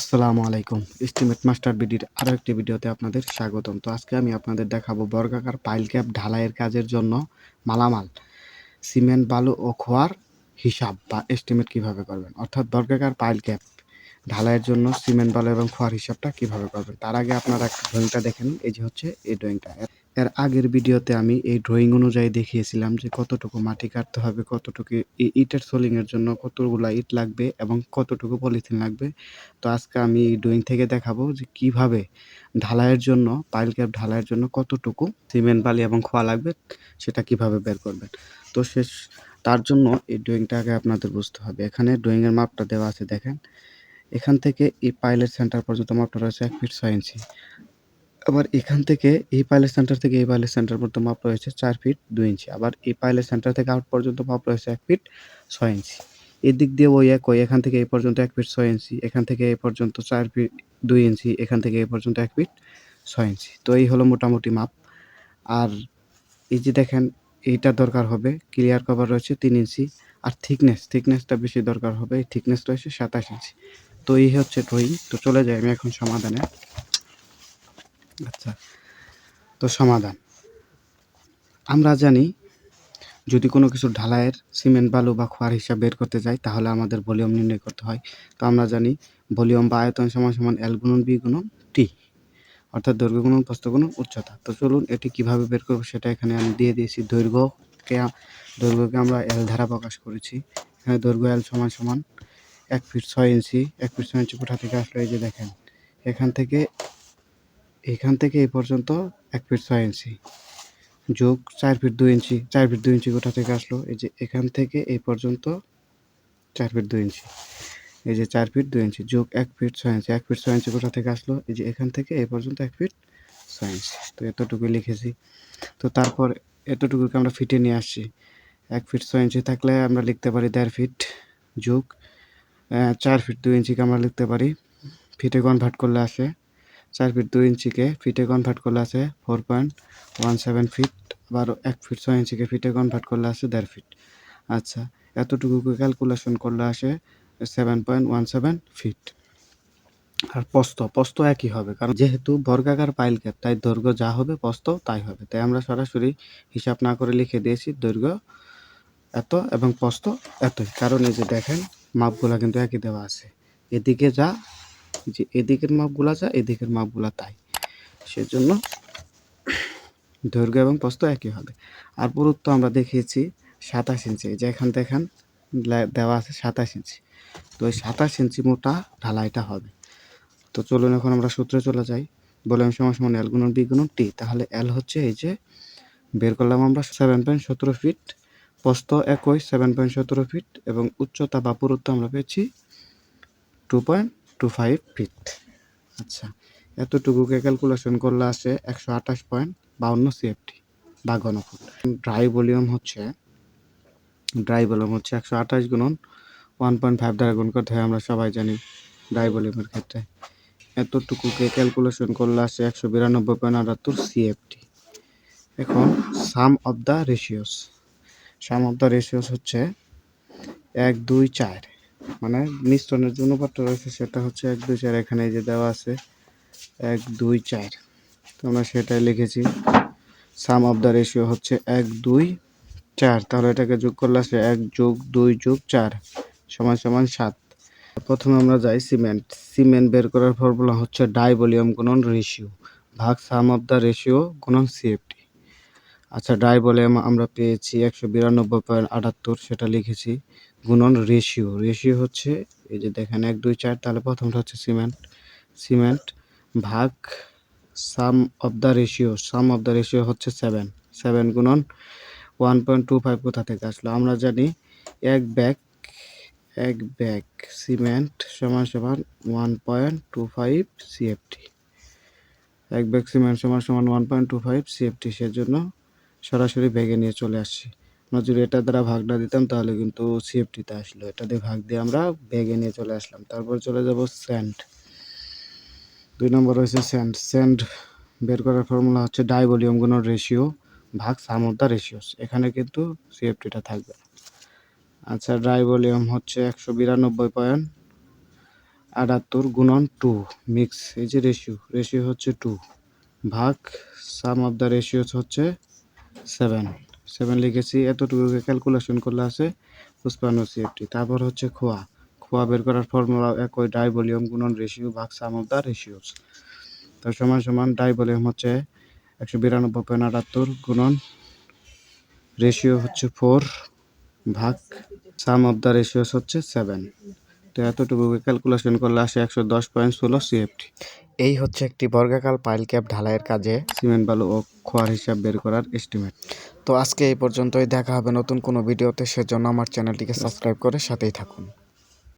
আসসালামু আলাইকুম। Estimate master বিডির আরও একটি ভিডিওতে আপনাদের স্বাগতম। তো আজকে আমি আপনাদের দেখাবো বর্গাকার পাইল ক্যাপ ঢালাইয়ের কাজের জন্য মালামাল সিমেন্ট বালু ও খোয়ার হিসাব বা এস্টিমেট কীভাবে করবেন। অর্থাৎ বর্গাকার পাইল ক্যাপ ঢালাইয়ের জন্য সিমেন্ট বালু এবং খোয়ার হিসাবটা কীভাবে করবেন? তার আগে আপনারা ড্রয়িংটা দেখেন। এই যে হচ্ছে এই ড্রয়িংটা এর আগের ভিডিওতে আমি এই ড্রয়িং অনুযায়ী দেখিয়েছিলাম যে কতটুকু মাটি কাটতে হবে, কতটুকু ইটের সোলিংয়ের জন্য কতগুলো ইট লাগবে এবং কতটুকু পলিথিন লাগবে। তো আজকে আমি এই ড্রয়িং থেকে দেখাবো যে কীভাবে ঢালাইয়ের জন্য পাইল ক্যাপ ঢালাইয়ের জন্য কতটুকু সিমেন্ট বালি এবং খোয়া লাগবে সেটা কীভাবে বের করবেন। তো শেষ, তার জন্য এই ড্রয়িংটা আগে আপনাদের বুঝতে হবে। এখানে ড্রয়িংয়ের মাপটা দেওয়া আছে, দেখেন। এখান থেকে এই পাইলের সেন্টার পর্যন্ত মাপটা রয়েছে এক ফিট ছয় ইঞ্চি আবার এখান থেকে এই পাইলের সেন্টার থেকে এই পাইলের সেন্টার পর্যন্ত মাপ রয়েছে চার ফিট দুই ইঞ্চি আবার এই পাইলের সেন্টার থেকে আউট পর্যন্ত মাপ রয়েছে এক ফিট ছয় ইঞ্চি এদিক দিয়ে ওই এক ওই এখান থেকে এই পর্যন্ত এক ফিট ছয় ইঞ্চি এখান থেকে এই পর্যন্ত চার ফিট দুই ইঞ্চি এখান থেকে এই পর্যন্ত এক ফিট ছয় ইঞ্চি তো এই হলো মোটামুটি মাপ। আর এই যে দেখেন, এইটা দরকার হবে ক্লিয়ার কভার রয়েছে তিন ইঞ্চি আর থিকনেস থিকনেসটা বেশি দরকার হবে, এই থিকনেস রয়েছে সাতাশ ইঞ্চি তো এই হচ্ছে ড্রয়িং তো চলে যাই আমি এখন সমাধানে। আচ্ছা তো সমাধান। আমরা জানি যদি কোনো কিছু ঢালাইয়ের সিমেন্ট, বালু বা খোয়ার হিসাব বের করতে যাই, তাহলে আমাদের ভলিউম নির্ণয় করতে হয়। তো আমরা জানি ভলিউম বা আয়তন সমান সমান এল গুণন বি গুণন টি অর্থাৎ দৈর্ঘ্য গুণন, প্রস্থ গুণন, উচ্চতা। তো চলুন এটি কীভাবে বের করব সেটা এখানে আমি দিয়ে দিয়েছি। দৈর্ঘ্যকে দৈর্ঘ্যকে আমরা এল ধারা প্রকাশ করেছি। এখানে দৈর্ঘ্য এল সমান সমান এক ফিট ছয় ইঞ্চি, এক ফিট ছয় ইঞ্চি কোথা থেকে আসলো এই যে দেখেন। এখান থেকে এখান থেকে এই পর্যন্ত এক ফিট ছয় ইঞ্চি। যোগ চার ফিট দুই ইঞ্চি, চার ফিট দুই ইঞ্চি কোথা থেকে আসলো। এই যে এখান থেকে এই পর্যন্ত চার ফিট দুই ইঞ্চি। এই যে চার ফিট দুই ইঞ্চি, যোগ এক ফিট ছয় ইঞ্চি, এক ফিট ছয় ইঞ্চি কোথা থেকে আসলো। এই যে এখান থেকে এই পর্যন্ত এক ফিট ছয় ইঞ্চি। তো এতটুকু লিখেছি। তো তারপর এতটুকুকে আমরা ফিটে নিয়ে আসছি। এক ফিট ছয় ইঞ্চি থাকলে আমরা লিখতে পারি দেড় ফিট যোগ চার ফিট দুই ইঞ্চিকে আমরা লিখতে পারি। ফিটে কনভার্ট করলে আসে। চার ফিট দুই ইঞ্চিকে ফিটে কনভার্ট করলে আছে four point one seven feet আবার এক ফিট ছয় ইঞ্চিকে ফিটে কনভার্ট করলে আসে দেড় ফিট। আচ্ছা এতটুকুকে ক্যালকুলেশন করলে আসে seven point one seven feet আর প্রস্থ প্রস্থ একই হবে, কারণ যেহেতু বর্গাকার পাইল ক্যাপ তাই দৈর্ঘ্য যা হবে প্রস্থ তাই হবে। তাই আমরা সরাসরি হিসাব না করে লিখে দিয়েছি দৈর্ঘ্য এত এবং প্রস্থ এতই। কারণ এই যে দেখেন মাপগুলা কিন্তু একই দেওয়া আছে। এদিকে যা যে এদিকের মাপগুলা যা, এদিকের মাপগুলা তাই। সেজন্য দৈর্ঘ্য এবং প্রস্থ একই হবে। আর পুরুত্ব আমরা দেখিয়েছি সাতাশ ইঞ্চি। এই যে এখান দেখেন দেওয়া আছে সাতাশ ইঞ্চি। তো ওই সাতাশ ইঞ্চি মোটা ঢালাইটা হবে। তো চলুন এখন আমরা সূত্রে চলে যাই। বললাম সমান সমান এল গুণন বি গুণন টি তাহলে এল হচ্ছে এই যে, বের করলাম আমরা সেভেন পয়েন্ট সতেরো ফিট প্রস্থ একই সেভেন পয়েন্ট সতেরো ফিট এবং উচ্চতা বা পুরুত্ব আমরা পেয়েছি two point two five feet আচ্ছা এতটুকুকে ক্যালকুলেশন করলে আসে একশো আঠাশ পয়েন্ট বাউন্ন সিএফটি বা ঘনফুট। ড্রাই ভলিউম হচ্ছে ড্রাই ভলিউম হচ্ছে একশো আঠাশ গুণন ওয়ান পয়েন্ট ফাইভ দ্বারা গুণ করতে হয়, আমরা সবাই জানি ড্রাই ভলিউমের ক্ষেত্রে। এতটুকুকে ক্যালকুলেশন করলে আসে একশো বিরানব্বই পয়েন্ট আটাত্তর সিএফটি এখন sum of the ratios sum of the ratios হচ্ছে এক, দুই, চার। মানে মিশ্রণের যে অনুপাতটা রয়েছে সেটা হচ্ছে এক, দুই, চার। এখানে যে দেওয়া আছে এক, দুই, চার। তো আমরা সেটাই লিখেছি। সাম অফ দ্য রেশিও হচ্ছে এক, দুই, চার। তাহলে এটাকে যোগ করলে আসে এক যোগ দুই যোগ চার সমান সমান সাত। প্রথমে আমরা যাই সিমেন্ট। সিমেন্ট বের করার ফর্মুলা হচ্ছে ডাই ভলিউম গুণন রেশিও। ভাগ সাম অফ দ্য রেশিও গুণন সিএফটি আচ্ছা ডাই ভলিউম আমরা পেয়েছি একশো বিরানব্বই পয়েন্ট আটাত্তর, সেটা লিখেছি। গুণন রেশিও রেশিও হচ্ছে, এই যে দেখেন, এক, দুই, চার, তাহলে প্রথমটা হচ্ছে সিমেন্ট। সিমেন্ট ভাগ sum of the ratio, sum of the ratio হচ্ছে সেভেন। সেভেন গুণন ওয়ান পয়েন্ট টু ফাইভ কোথা থেকে আসলো? আমরা জানি এক ব্যাগ এক ব্যাগ সিমেন্ট সমান সমান one point two five CFT. এক ব্যাগ সিমেন্ট সমান সমান one point two five CFT, সেজন্য সরাসরি ব্যাগে নিয়ে চলে আসছি। আমরা যদি এটা দ্বারা ভাগ না দিতাম, তাহলে কিন্তু সিএফটিতে আসলো। এটা দিয়ে ভাগ দিয়ে আমরা ব্যাগে নিয়ে চলে আসলাম। তারপর চলে যাব স্যান্ড দুই নম্বর রয়েছে স্যান্ড স্যান্ড বের করার ফর্মুলা হচ্ছে ডাই ভলিউম গুণন রেশিও ভাগ সাম অফ দ্য রেশিওস এখানে কিন্তু সিএফটিটা থাকবে আচ্ছা ড্রাই ভলিউম হচ্ছে একশো বিরানব্বই পয়েন্ট আটাত্তর গুণন টু মিক্স এই যে রেশিও রেশিও হচ্ছে টু ভাগ সাম অফ দ্য রেশিওস হচ্ছে সেভেন। সেভেন লিখেছি, এতটুকুকে ক্যালকুলেশন করলে আছে পুষ্পান্ন সিএফটি তারপর হচ্ছে খোয়া। খোয়া বের করার ফর্মুলা একই ডাই ভলিউম গুণন রেশিও ভাগ সাম অফ দ্য রেশিওস তো সমান সমান ডাই ভলিউম হচ্ছে একশো বিরানব্বই পয়েন্ট আটাত্তর গুণন রেশিও হচ্ছে ফোর ভাগ সাম অফ দ্য রেশিওস হচ্ছে সেভেন তো এতটুকু ক্যালকুলেশন করলে আসে একশো দশ পয়েন্ট ষোলো সিএফটি এই হচ্ছে একটি বর্গাকার পাইল ক্যাপ ঢালাইয়ের কাজে সিমেন্ট বালু ও খোয়ার হিসাব বের করার এস্টিমেট তো আজকে এই পর্যন্তই দেখা হবে নতুন কোনো ভিডিওতে। সেজন্য আমার চ্যানেলটিকে সাবস্ক্রাইব করে সাথেই থাকুন।